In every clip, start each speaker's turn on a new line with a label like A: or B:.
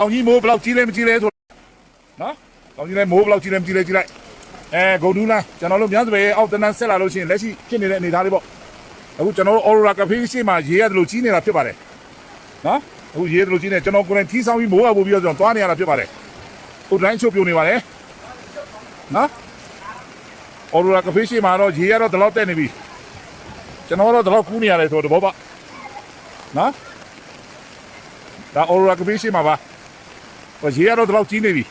A: အောင်ကြီးမိုးဘယ်လောက်ကြီးလဲမကြီးလဲဆိုနော်အောင်ကြီးလဲမိုးဘယ်လောက်ကြီးလဲမကြီးလဲကြီးလိုက်အဲဂုံဒူးလားကျွန်တော်တို့များစပယ်အောက်တန်းတန်းဆက်လာလို့ရှိရင်လက်ရှိဖြစ်နေတဲ့အနေအထားလေးပေါ့အခုကျွန်တော်တို့ Aurora Cafe ရှိမှရေးရတယ်လို့ကြီးနေတာဖြစ်ပါတယ်နော်အခုရေးတယ်လို့ကြီးနေကျွန်တော်ကိုယ်တိုင်ထီးဆောင်ပြီးမိုးရပို့ပြီးတော့ကျွန်တော်သွားနေရတာဖြစ်ပါတယ်ဟိုတိုင်းချုပ်ပြိုနေပါတယ်နော် Aurora Cafe ရှိမှတော့ရေးရတော့ဒီလောက်တက်နေပြီကျွန်တော်တို့ဒီလောက်ကူးနေရတယ်ဆိုတော့ဘောပါနော်ဒါ Aurora Cafe ရှိမှပါ ဟိုရေရတော့တော့ကြီးနေပြီ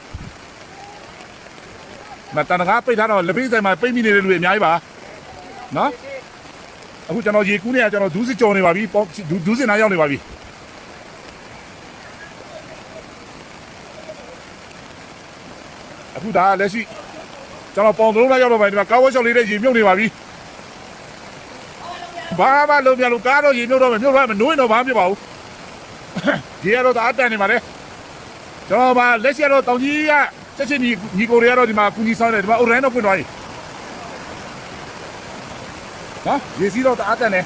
A: မတန်တကားပိတ်ထားတော့လက်ပိတ်ဆိုင်မှာပိတ်မိနေတဲ့လူတွေအများကြီးပါနော်အခုကျွန်တော်ရေကူးနေရကျွန်တော်ဒူးစစ်ကြော်နေပါပြီပေါ့ဒူးဒူးစစ်နားရောက်နေပါပြီအခုဒါလက်ရှိကျွန်တော်ပေါင်သုံးလောက်ရောက်တော့ပါဒီမှာကားဝတ်ရှောက်လေးနဲ့ရေမြုပ်နေပါပြီဘာမှလုံးပြလို့ကားတော့ရေမြုပ်တော့မယ်မြုပ်တော့မနှွေးတော့ဘာမှမဖြစ်ပါဘူးရေရတော့တအားတန်နေပါလေ ကျွန်တော်ပါလက်ရှိကတော့တောင်ကြီးကချက်ချင်းညီညီကိုတွေကတော့ဒီမှာကူညီဆောင်တယ်ဒီမှာအိုရန်တော့ပွင့်သွားပြီနော်ရေစီးတော့တအားတန်တယ်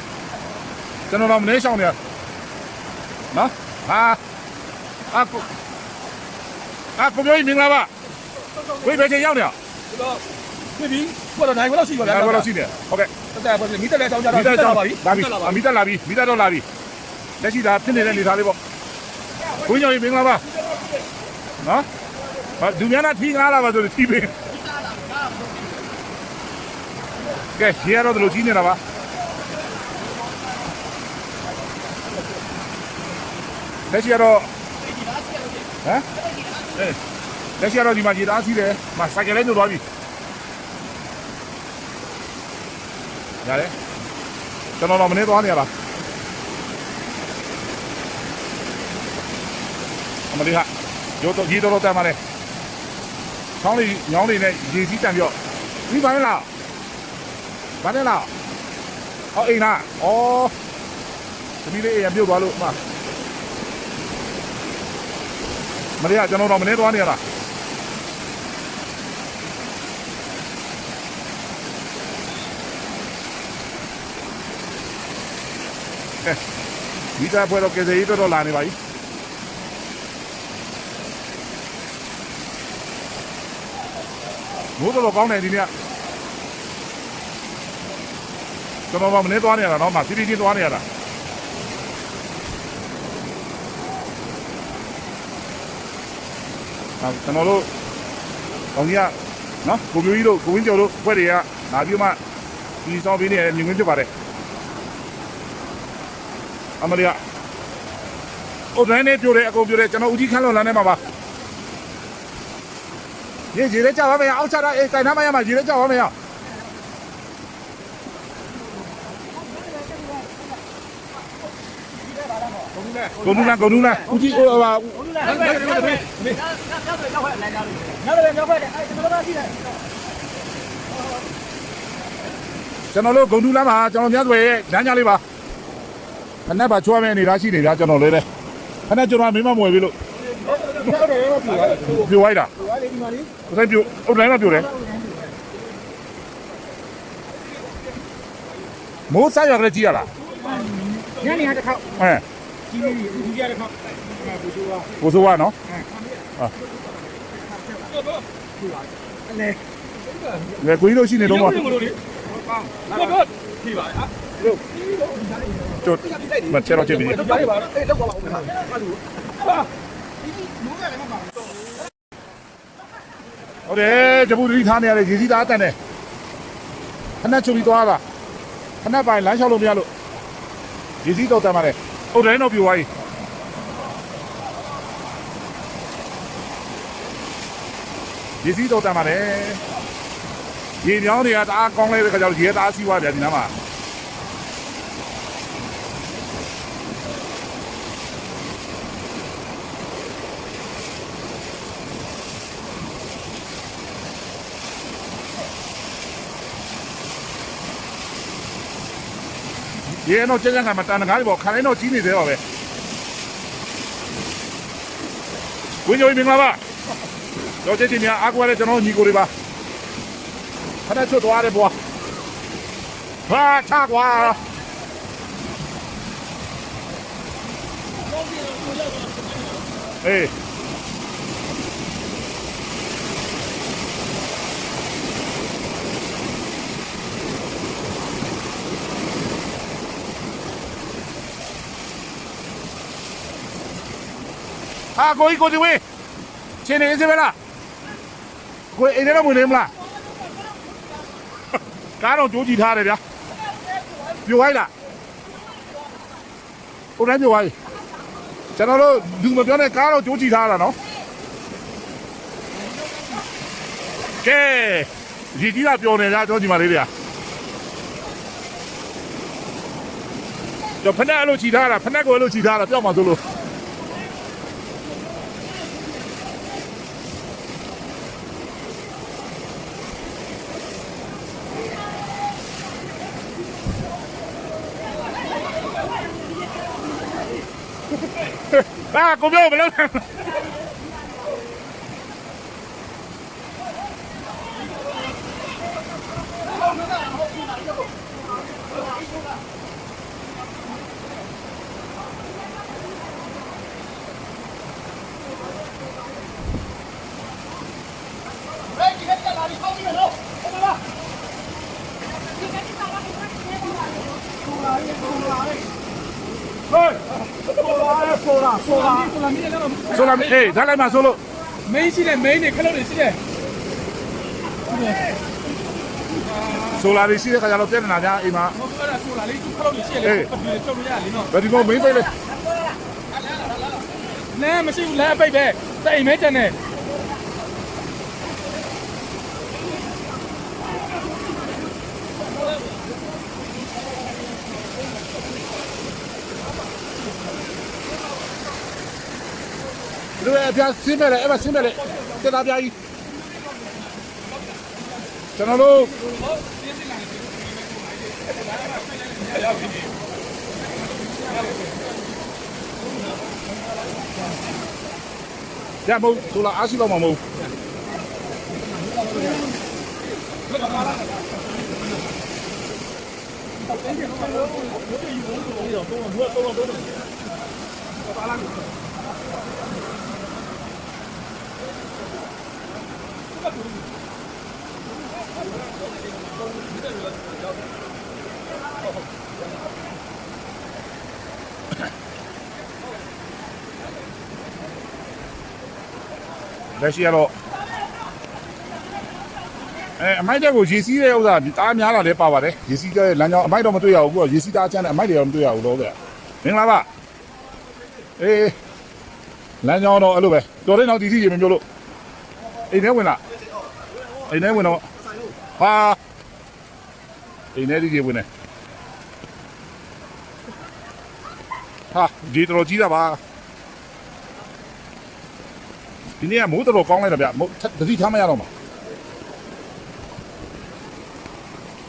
A: ကျွန်တော်တော့မနေဆောင်နေရနော်ဟာအာကိုအာကိုပြောရင်မင်္ဂလာပါဝိဘယ်ချိန်ရောက်နေရ
B: ပြီပြီကိုတော့နိုင်ဘယ်လောက်ရှိပါလဲ
A: ဒါကတော့ရှိတယ်ဟုတ်ကဲ့
B: တက်တက်ပဲမိတက်တဲ့အကြောင်းကြတော့
A: မိသားကြောင့်
B: ပါပြီ
A: လာပြီမိသားလာပြီမိသားတော့လာပြီလက်ရှိဒါဖြစ်နေတဲ့နေသားလေးပေါ့ကိုညောင်ရင်မင်္ဂလာပါ နော်ဟာဒူများနာထီးငားလာပါဆိုလို့ထီးပေးကဲရေရတော့တို့ကြီးနေတာပါလက်ရှိကတော့ဟမ်အေးလက်ရှိကတော့ဒီမှာရေသားစီးတယ်မဆိုင်ကယ်လေးညှို့သွားပြီရတယ်ကျွန်တော်တော့မနေသွားနေရလားအမလေးဟာ ရိုးတော့ရေတော့တော့တမ်းပါလေချောင်းလေးညောင်းလေးနဲ့ရေစီးတန်ပြော့ပြီးပါလားဘာလဲလားဟောအိမ်လားဩသမီးလေးအိမ်ရပြုတ်သွားလို့အမမလေးကကျွန်တော်တော့မနေသွားနေရလားမိသားဖွဲ့တော့ကယ်ဆယ်ရေးတော်တော်လာနေပါပြီ မိုးတော်တော်ကောင်းတယ်ဒီနေ့ကကျွန်တော်ကမနေသွားနေရတာတော့မှစီးပြီးချင်းသွားနေရတာအဲကျွန်တော်တို့ကောင်းကြီးကနော်ကိုပြိုကြီးတို့ကိုဝင်းကျော်တို့ဖွဲ့တွေကလာပြီးမှဒီဆောင်ပေးနေရနေငွေဖြစ်ပါတယ်အမလီကအိုဒိုင်းနေပြိုတယ်အကုန်ပြိုတယ်ကျွန်တော်ဦးကြီးခန်းလွန်လမ်းထဲမှာပါ ရေရေလေးကြောက်ပါမယ်အောက်ချတာအေးတိုင်နာမရမှာရေလေးကြောက်ပါမယ်ကုန်နူးလားကုန်နူးလားဦးကြီးဟိုဟာ
B: နောက်လည်းနောက်လည်းနောက်လည်းအဲ့ကျွန်တော်တို့ရှိတယ်
A: ကျွန်တော်တို့ဂုံတူးလမ်းမှာကျွန်တော်များစွာရဲ့လမ်းကြားလေးပါခဏပါချွားမဲ့အနေသားရှိနေတာကျွန်တော်လေးလေခဏကျွန်တော်မင်းမမွယ်ပြီလို့
B: ဟုတ်တယ်ဟုတ်ပြီဟို
A: ပြိုလိုက်တာ
B: ကလေးဒီမှာလေး
A: ဥဆိုင်ပြိုအုတ်တိုင်းကပြိုတယ်မိုးစားရကလေးကြည့်ရလား
B: ညနေဟာတစ်ခေါက်
A: ဟမ်
B: ကြီးလေးကြီးကြီးရတစ်ခေါက်ဘူဆိုးပါ
A: ကိုစိုးကနော်
B: အလဲ
A: လေကိုကြီးတို့ရှိနေတော့မ
B: တို့တို့တို့ဖြီးပါဟာ
A: ကျွတ်မချဲတော့ချစ်ပြီ
B: တို့ကြားရပါအဲ့လောက်ပါအောင်ဟာအဲ့လို ဟာ
A: ဟုတ်တယ်ဂျပူတီထားနေရတယ်ရေစီးသားတန်တယ်ခဏချုပ်ပြီးသွားတာခဏပိုင်လမ်းလျှောက်လို့မရလို့ရေစီးတော့တန်ပါလေအုတ်တိုင်းတော့ပြိုသွားပြီရေစီးတော့တန်ပါလေရေမြောင်းတွေကတအားကောင်းလဲတဲ့ခါကျတော့ရေတအားစီးသွားပြန်ဒီနားမှာ ရေတော့ကျန်ကျန်ကမတန်တကားပေါ့ခါတိုင်းတော့ကြီးနေသေးပါပဲဝင်းကျော်မင်္ဂလာပါတော့ကျချင်းများအားကွာတဲ့ကျွန်တော်ညီကိုတွေပါခဏချွတ်သွားတယ်ဘွာဟာချကွာအေး ဟာကိုကြီးကိုကြီးဝေးချင်းနေစေမလားကိုအိမ်ထဲတော့ဝင်နေမလားကားတော့ကြိုးကြည့်ထားတယ်ဗျာပြိုသွားလားဟိုတိုင်းပြိုသွားပြီကျွန်တော်တို့လူမပြောနဲ့ကားတော့ကြိုးကြည့်ထားတာနော်ကဲဒီကြီးကပြောနေကြကျွန်တော်ဒီမှာလေးဗျာကျွန်တော်ဖက်နဲ့အဲ့လိုကြည့်ထားတာဖက်နဲ့ကိုအဲ့လိုကြည့်ထားတာပြောက်မှာဆိုလို့ อ่ากูโยกไปแล้ว
B: ဆိုတာဆိုတာဆိုတာမင်းလည်းတော့
A: ဆိုလာเอ้ထားလိုက်မှာဆိုလို့
B: မင်းရှိတယ်မင်းနေခလုတ်နေရှိတယ်
A: ဆိုလာလေးရှိတဲ့ခါကျတော့ပြဿနာများအိမ်မှာ
B: ဟိုကဆိုတာလေးသူခလုတ်နေရှိတယ်လေထုတ်လို့ရလေနော်
A: ဘယ်ဒီကောင်မင်းပိတ်လေ
B: နဲမရှိဘူးလဲပိတ်ပဲတိမ်မဲတန်နေ
A: လူရဲ့အပြားဆင်းမဲ့လေအဲ့မှာဆင်းမဲ့လေတက်တာပြားကြီးကျွန်တော်တို့ရမို့ဆိုလာအားရှိတော့မှာမဟုတ် လက်ရှိကတော့အဲအမိုက်တက်ကိုရေစီးတဲ့ဥစ္စာဒီတားများလာလည်းပါပါတယ်ရေစီးတဲ့လမ်းကြောင်းအမိုက်တော့မတွေ့ရဘူးအခုကရေစီးတားချမ်းတဲ့အမိုက်တွေတော့မတွေ့ရဘူးလို့ဗျမင်္ဂလာပါအေးလမ်းကြောင်းတော့အဲ့လိုပဲတော်တဲ့နောက်ဒီစီရေမပြောလို့အိမ်ထဲဝင်လာ အိမ်ထဲဝင်တော့ဟာအိမ်ထဲဒီရေဝင်နေဟာဒီတော်ကြီးတာပါဒီနေ့ကမိုးတော်တော်ကောင်းလိုက်တာဗျမိုးတတိထားမရတော့မှာ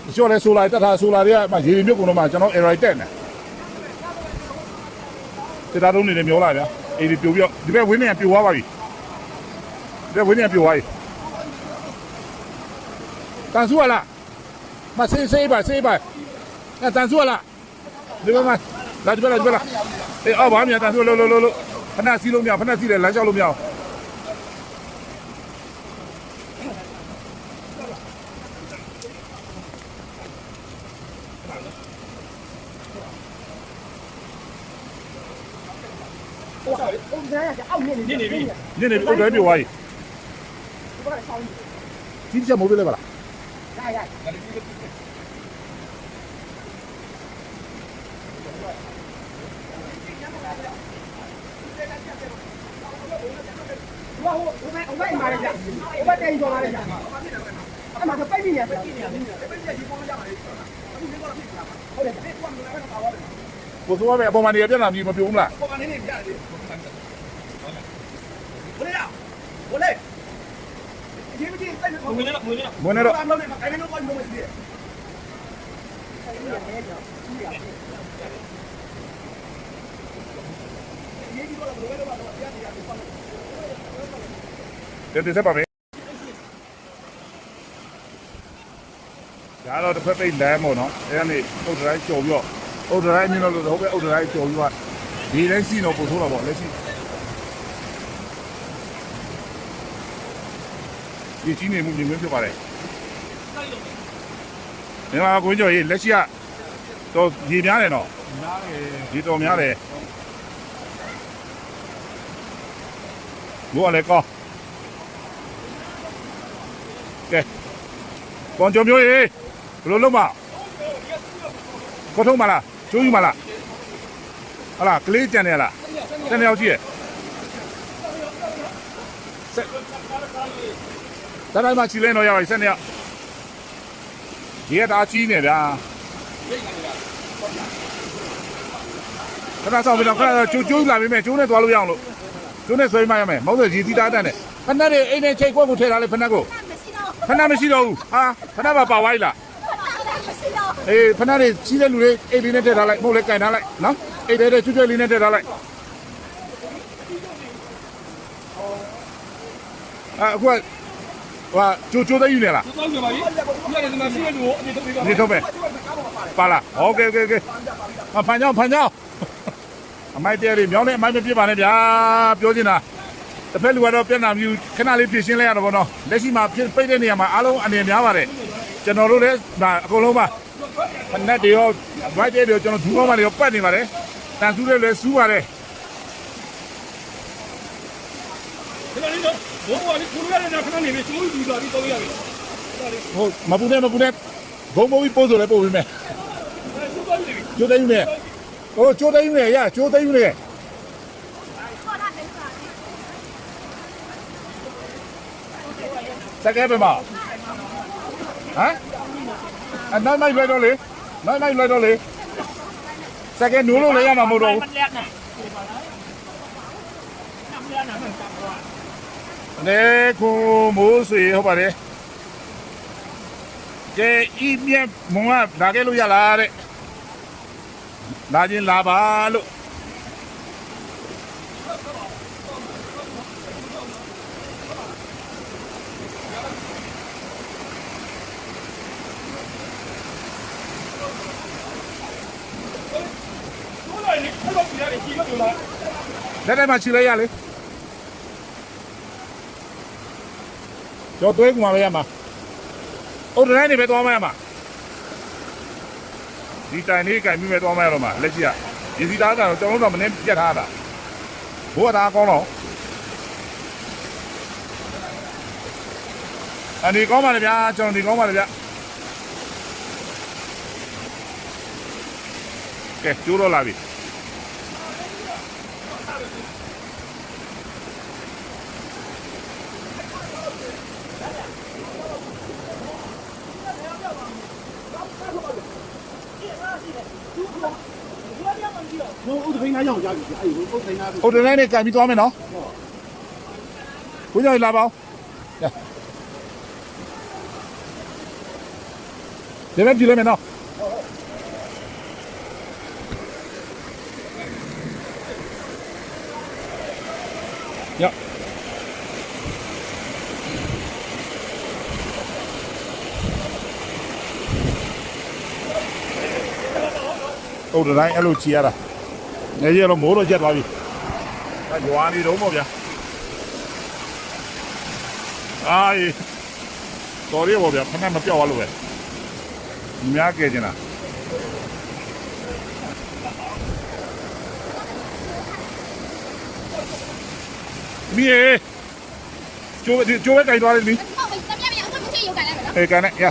A: ဒီကျော်လဲဆိုလာတက်တာဆိုလာတွေကမှရေမြုပ်ကုန်တော့မှကျွန်တော် error တက်နေတက်တာတော့နေနေမျောလာဗျအေးဒီပြိုပြီးတော့ဒီဘက်ဝင်းနေပြိုသွားပါပြီဒီဘက်ဝင်းနေပြိုသွားပြီ တန်ဆူလားမဆေးဆေးပါဆေးပါအဲတန်ဆူလားဒီမှာလာဒီမှာလာဒီမှာလာအေးအော်ဘာမြတန်ဆူလို့လို့လို့ဖနက်စီလို့မရဖနက်စီလည်းလမ်းလျှောက်လို့မရအောင်
C: ဟုတ်ကဲ့ဟုတ်ကဲ့အော
B: က်နေနေ
A: နေနေပြီနေနေပြီဟု
C: တ်တယ်ပြောပါ
A: ကြီးဒီချက်မိုးပြလိုက်ပါလား
C: ရရဟိုဟိုဟိုမဲဟိုမဲမာရကြဟိုမဲတိုင်ကြော်လာရကြအဲ့မှာပြိုက်ပြီနေပြိုက်ပြီနေပြိုက်ပြီနေဒီပေါ်လာရတယ်အခုနေတော့ဖြစ်လာမှာဟုတ်တယ်ဒီကောင်က
B: လည်းတော့ပါသွားတယ်
A: ကိုစိုးရပဲအပေါ်မှာနေရပြန်လာပြီမပြုံးလား
B: အပေါ်မှာနေနေပြတယ်
C: ဟုတ်
B: လားဟိုလေဟိုလေဒီမကြီး
A: မွေးနေတော့တဲ့တဲ့ပါပဲဒါတော့တစ်ဖက်ပိတ်လမ်းပေါ့နော်အဲကနေဥဒ္ဒရိုင်းကျော်ပြီးတော့ဥဒ္ဒရိုင်းမြင်လို့လို့ဟုတ်ပဲဥဒ္ဒရိုင်းကျော်ပြီးတော့ဒီတိုင်းစီတော့ပို့ထိုးတော့ပေါ့လက်ရှိ ဒီချင်းနေမှုမြင်မြင်ဖြစ်ပါတယ်မင်္ဂလာပါကိုကျော်ရေလက်ရှိကတော့ရေများတယ်နော်
B: နားလေ
A: ဒီတော်များတယ်မိုးကလည်းကောင်းကဲကွန်ကြုံမျိုးရေဘယ်လိုလုပ်မှာခေါ်ထုံးမလားကျိုးယူမလားဟလာကလေးကြံနေလားတနေ့ရောက်ကြည့်ရဲ့ဆက် ဒါတိုင်းမှာချီလဲတော့ရပါပြီဆက်နေရဒီကဒါကြီးနေဗျာခဏဆောင်ပြီးတော့ခဏကျိုးကျိုးလာပြီမဲ့ကျိုးနဲ့သွားလို့ရအောင်လို့ကျိုးနဲ့ဆွဲမရမယ်မဟုတ်လို့ရည်သီးသားတတ်နဲ့ဖက်နှက်တွေအိမ်နဲ့ချိန်ခွက်ကိုထည့်ထားလိုက်ဖက်နှက်ကို
D: မရှိတော့
A: ဖက်နှက်မရှိတော့ဘူးဟာဖက်နှက်ပါပါဝိုင်းလား
D: မရှိတော့
A: အေးဖနာလေးကြီးတဲ့လူလေးအိတ်လေးနဲ့တက်ထားလိုက်မဟုတ်လေကင်ထားလိုက်နော်အိတ်လေးနဲ့ကျွတ်ကျွတ်လေးနဲ့တက်ထားလိုက်အာအခုက ဟာကျိုးကျိုးသိယူနေလား
B: သွားကြပါပြီ။ဒီကနေ့ဒီမှာရှိတဲ့လူကိုအမြင်ထုတ်ပေးပါ
A: ဒီထုတ်မယ်ပါလားโอเคโอเคโอเคအဖန်ကြောင်းဖန်ကြောင်းအမိုက်တဲလေးမြောင်းနဲ့အမိုက်မပြစ်ပါနဲ့ဗျာပြောချင်တာတစ်ဖက်လူကတော့ပြန်လာမျိုးခဏလေးပြင်ရှင်းလိုက်ရတော့ဘောနော်လက်ရှိမှာဖြစ်ပိတ်တဲ့နေရာမှာအားလုံးအနေများပါတယ်ကျွန်တော်တို့လည်းဒါအကုန်လုံးပါ ဖနက်တွေရောဘိုက်တွေရောကျွန်တော်ဒူးကောင်းမတွေရောပတ်နေပါတယ်တန်ဆူးတွေလည်းစူးပါတယ် ။
B: ဘိုးဘွားလေးကိုလိုရတဲ့ခဏနေပြီကျိုးယူသွားပြီးတော့ရပြီ
A: ဟုတ်မပူနဲ့မပူနဲ့ဘုံဘုံကြီးပို့ဆိုလည်းပို့ပေးမယ်။
B: အဲကျိုးသွားပြီ
A: ကျိုးသိမ်းနေဟိုကျိုးသိမ်းနေရကျိုးသိမ်းနေ
D: ခေါ်တာတယ်စာ
A: စက်ကဲပဲမဟမ်အနောက်နိုင်လွယ်တော့လေနောက်နိုင်လွယ်တော့လေစက်ကဲနူးလို့လည်းရမှာမဟုတ်တော့ဘူး လေကိုမိုးဆွေဟုတ်ပါတယ်ကဲဤမြက်မုံကလာခဲ့လို့ရလားတဲ့လာချင်းလာပါလို့။
B: ကျိုးလိုက်လေခက်တော့ပြရတယ်ကြီးလို့လား
A: လက်ထဲမှာခြိလိုက်ရလေ ကျော်သွေးကူမှာပဲရမှာအိုဒတိုင်းနေပဲသွားမရမှာဒီတိုင်လေးကင်ပြီးပဲသွားမရတော့မှာလက်ရှိကဒီစီသားကတော့ကျွန်တော်တို့ကမင်းပြတ်ထားတာဘိုးကဒါကောင်းတော့အနေကောင်းပါလေဗျာကျွန်တော်ဒီကောင်းပါလေဗျာကဲကျိုးတော့လာပြီ
C: ဘုံဥဒ္ဒိန်းသားကြောင့်ကြားပြီ အဲ့ဒီဥဒ္ဒိန်းသား
A: ဟိုတနေ့နဲ့ကန်ပြီးသွားမယ်နော်ဘုရားကြီးလာပါဦးညဒီမဲ့ဒီလည်းမယ်နော်ညဟုတ်တယ်တိုင်းအဲ့လိုချီရတာနေရတော့မိုးတော့ကျက်သွားပြီဒါ ရွာနေတော့ပေါ့ဗျာအာအေးတော်ရပေါ့ဗျာခဏမပြောက်သွားလို့ပဲညီများကဲကျင်လားမီးရေကျိုးကျိုးပဲကြိုက်သွားတယ်လी
D: ဟုတ်ပြီတမရမရအခုမရှိရုပ်ကန်လိုက်မယ်နော်
A: အေးကန်နဲ့ရ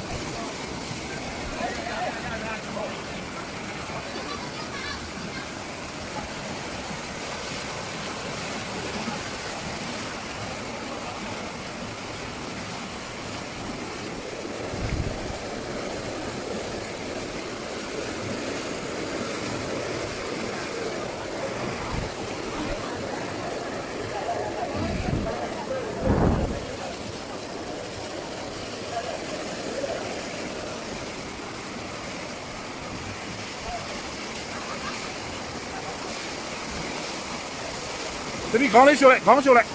A: တတိခေါင်းလေးရှိုးလိုက်ခေါင်းရှိုးလိုက်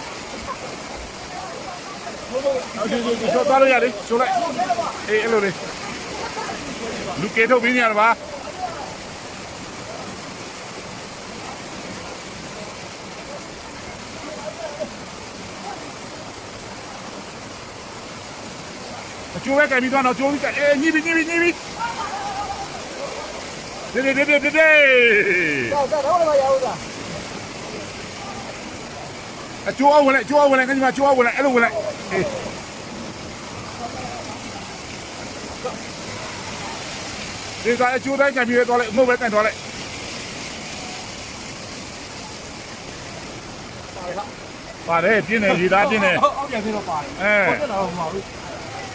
A: ဟုတ်ဒီဒီဒီရှိုးသွားလို့ရလေရှိုးလိုက်အေးအဲ့လိုလေလူကေထုတ်ပြီးနေရတာပါအကျိုးပဲကံပြီးတော့တော့ကျိုးပြီးကအေးညှိပြီးညှိပြီးညှိပြီးဒီဒီဒီဒီဒီ
C: တော့တော့တော့ရအောင်လား
A: အကျိုးအဝင်လိုက်အကျိုးအဝင်လိုက်ခင်ဗျာအကျိုးအဝင်လိုက်အဲ့လိုဝင်လိုက်အေးဒီကအကျိုးတိုင်းကန်ပြီးတော့လိုက်ငုတ်ပဲကန်တော့လိုက်ပါတယ်ပြင်းနေဒီသားပြင်းနေ
B: ဟုတ်အောက်ပြန်ပြီးတော့ပါတယ်
A: အဲ
B: ဟုတ်တယ်တော့မဟုတ်ဘူး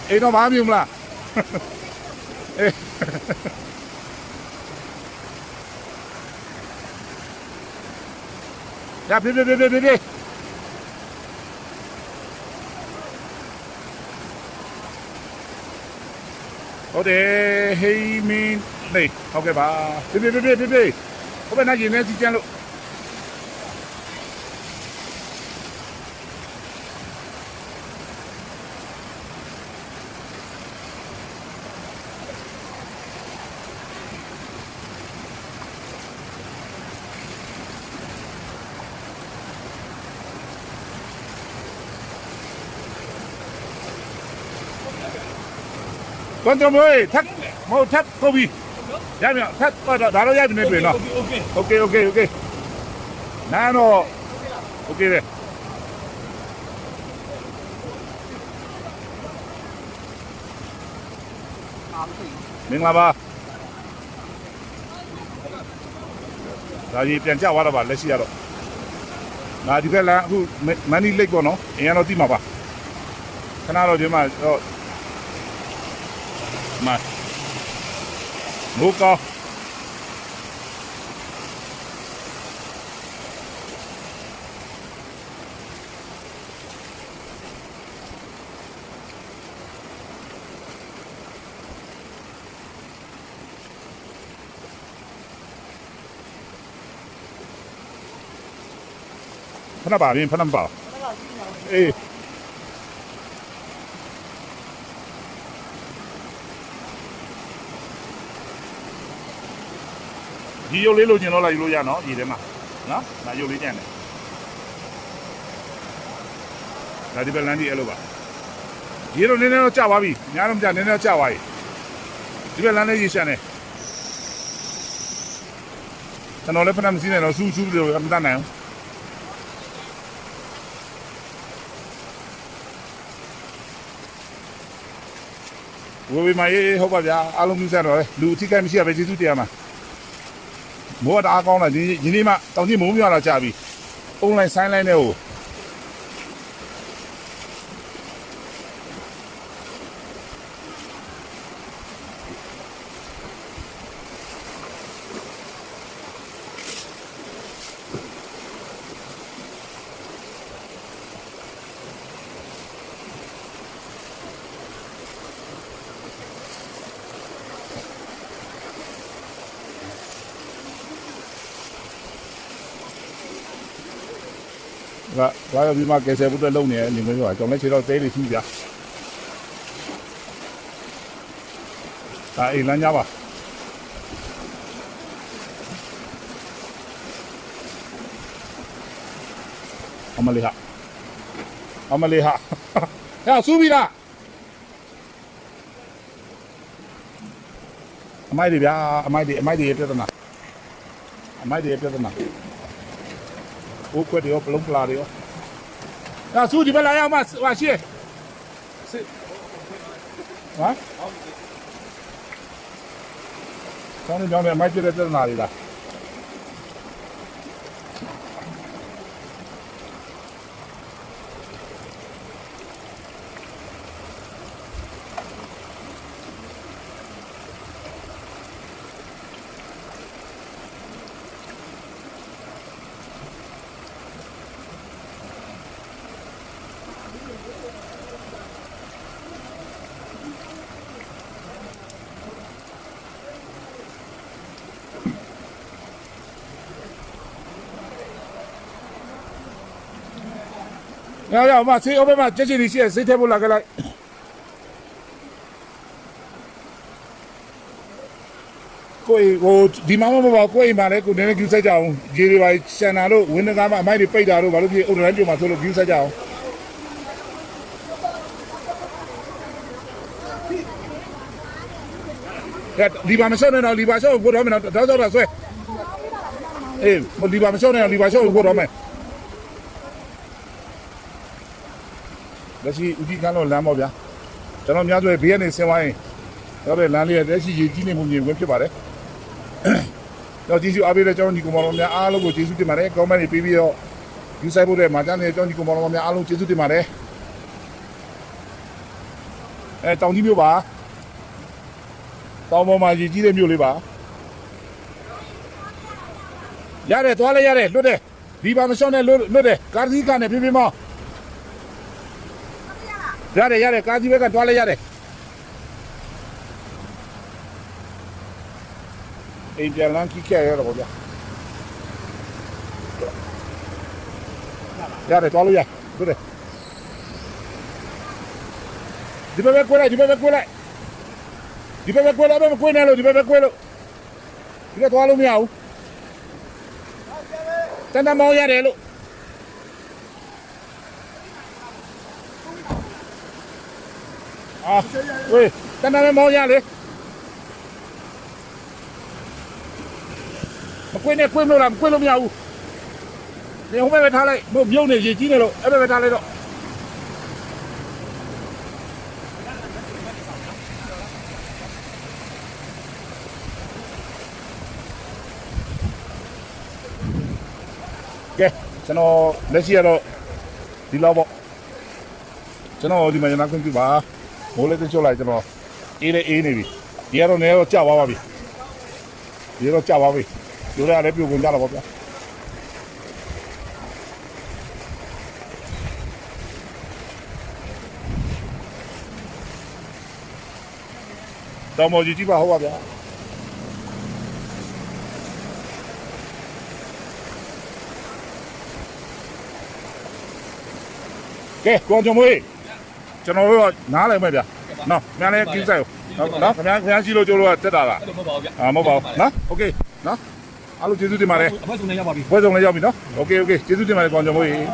A: အိမ်တော့မမြင်မလားအေးရပြေးပြေးပြေးပြေး ဟုတ်တယ်ဟေးမင်းနေဟုတ်ကဲ့ပါပြေးပြေးပြေးပြေးပြေးပြေးဟိုဘက်နိုင်ရင်လည်းစီကျန်လို့ Control thắt mau thắt Kobe. Dạ mẹ thắt đó nó dạ mình lên nó. Ok ok ok. Nà nó. Ok đấy. Mình là ba. ဒါကြီးပြန်ကြသွားတော့ပါလက်ရှိရတော့ဒါဒီဘက်လမ်းအခုမန်နီလိတ်ပေါ့နော်အရင်တော့တိမှာပါခဏတော့ဒီမှာတော့ มาลูกก็พนักบ่า ဒီရုပ်လေးလိုချင်တော့လာယူလို့ရနော်ဒီထဲမှာနော်ဒါရုပ်လေးညံ့တယ်ဒါဒီဘက်လန်ဒီအဲ့လိုပါဒီတော့နည်းနည်းတော့ကြာသွားပြီညာတော့မကြာနည်းနည်းတော့ကြာသွားပြီဒီဘက်လန်လေးရေရှမ်းတယ်ကျွန်တော်လည်းဖဏမစည်းနဲ့တော့စူးစူးပြီးတော့မတတ်နိုင်ဘူးဝေဝေမရေးဟုတ်ပါဗျာအားလုံးမြူးဆက်တော့လေလူအထိကမရှိရပဲကျေးဇူးတရားမှာ မိုးကတအားကောင်းလာဒီဒီနေ့မှတောင်ကြီးမိုးမြွာလာကြပြီအုံလိုက်ဆိုင်း က်တဲ့ဟိုကဘာလို့ဒီမှာကယ်ဆယ်ဖို့အတွက်လုပ်နေတယ်နေမျိုးကကျွန်တော်လည်းခြေတော့သေးလေးရှိဗျာဒါအိမ်လမ်းကြပါအမလေးဟာအမလေးဟာဟဲ့စူးပြီလားအမိုက်တွေဗျာအမိုက်တွေအမိုက်တွေရဲ့ပြဿနာအမိုက်တွေရဲ့ပြဿနာ ဘိုးခွက်တွေရောပလုံးပလာတွေရောဒါစူဒီဘက်လာရောက်မှဟာရှိစစ်ဟမ်ဆောင်းနေကြောင်းနဲ့မိုက်ပြတဲ့ပြဿနာတွေလား ရောက်ရောက်မဆေးအဘမကြက်ချင်ရှိဆေးထဲဖို့လာကြလိုက်ကိုယ်ဟိုဒီမှာမမပါကိုယ်အိမ်မှာလည်းကိုနည်းနည်းကျူးဆက်ကြအောင်ရေတွေပါရှန်တာလို့ဝင်းတကားမှာအမိုက်တွေပိတ်တာလို့ဘာလို့ဖြစ်အုတ်တန်းပြုံမှာဆိုလို့ကျူးဆက်ကြအောင်ကဲဒီပါမရှော့နဲ့တော့ဒီပါရှော့ကိုတော့မယ်တော့တော့တော့ဆွဲအေးဒီပါမရှော့နဲ့တော့ဒီပါရှော့ကိုတော့မယ် လက်ရှိဦးကြီးကန်းလို့လမ်းပေါ့ဗျာကျွန်တော်များဆိုရင်ဘေးကနေဆင်းသွားရင်တော့တဲ့လမ်းလေးရဲ့လက်ရှိရေကြီးနေမှုမြင်ဝင်ဖြစ်ပါတယ်တော့ကျေးဇူးအားပေးတဲ့ကျွန်တော်ညီကောင်မောင်တို့များအားလုံးကိုကျေးဇူးတင်ပါတယ်ကောမန့်တွေပေးပြီးတော့ယူဆိုင်ဖို့တဲ့မာကျန်တဲ့ကျွန်တော်ညီကောင်မောင်တို့များအားလုံးကျေးဇူးတင်ပါတယ်အဲတောင်ကြီးမြို့ပါတောင်ပေါ်မှာရေကြီးတဲ့မြို့လေးပါရတယ်သွားလဲရတယ်လွတ်တယ်ဒီပါမရှောင်းနဲ့လွတ်လွတ်တယ်ကားစီးကနဲ့ပြင်းပြင်းမောင်း ရတယ်ရတယ်ကားစီးဘက်ကသွားလဲရတယ်အိမ်ပြန်လန်းကြီးခဲ့ရတော့ဗျာရတယ်သွားလို့ရလွတ်တယ်ဒီဘက်ပဲကွဲလိုက်ဒီဘက်ပဲကွဲလိုက်ဒီဘက်ပဲကွဲလိုက်ဘယ်မကွဲနဲ့လို့ဒီဘက်ပဲကွဲလို့ဒီကသွားလို့မရဘူးတန်တမောင်းရတယ်လို့ အာဝေးတန်တမောင်းရလေမကွင်းနဲ့ကွင်းလို့လားမကွင်းလို့မရဘူးနေဟိုဘက်ပဲထားလိုက်မို့မြုပ်နေရေကြီးနေလို့အဲ့ဘက်ပဲထားလိုက်တော့ကဲကျွန်တော်လက်ရှိကတော့ဒီလောက်ပေါ့ကျွန်တော်ဒီမှာရနာခွင့်ပြုပါ မိုးလေးတစ်ချုပ်လိုက်ကျွန်တော်အေးလေးအေးနေပြီဒီကတော့နေတော့ကြာသွားပါပြီဒီတော့ကြာသွားပြီလူတွေကလည်းပြုတ်ကုန်ကြတော့ပေါ့ဗျာတော်မော်ကြီးကြည့်ပါဟုတ်ပါဗျာကဲကိုကျွန်မွေး ကျွန်တော်တို့ကနားလည်မဲ့ဗျာနော်ခင်ဗျားလည်းကြည့်ဆိုင်နော်ခင်ဗျားခင်ဗျားရှိလို့ကျိုးလို့တက်တာလား
B: အဲ့လိုမဟုတ်ပါဘူးဗျ
A: အာမဟုတ်ပါဘူးနော်โอเคနော်အားလုံးကျေးဇူးတင်ပါတယ်
B: အမဆုံးနေရပါပြီ
A: ဘွဲဆုံးလည်းရောက်ပြီနော်โอเคโอเคကျေးဇူးတင်ပါတယ်ကိုကျွန်မွေး
B: ဟို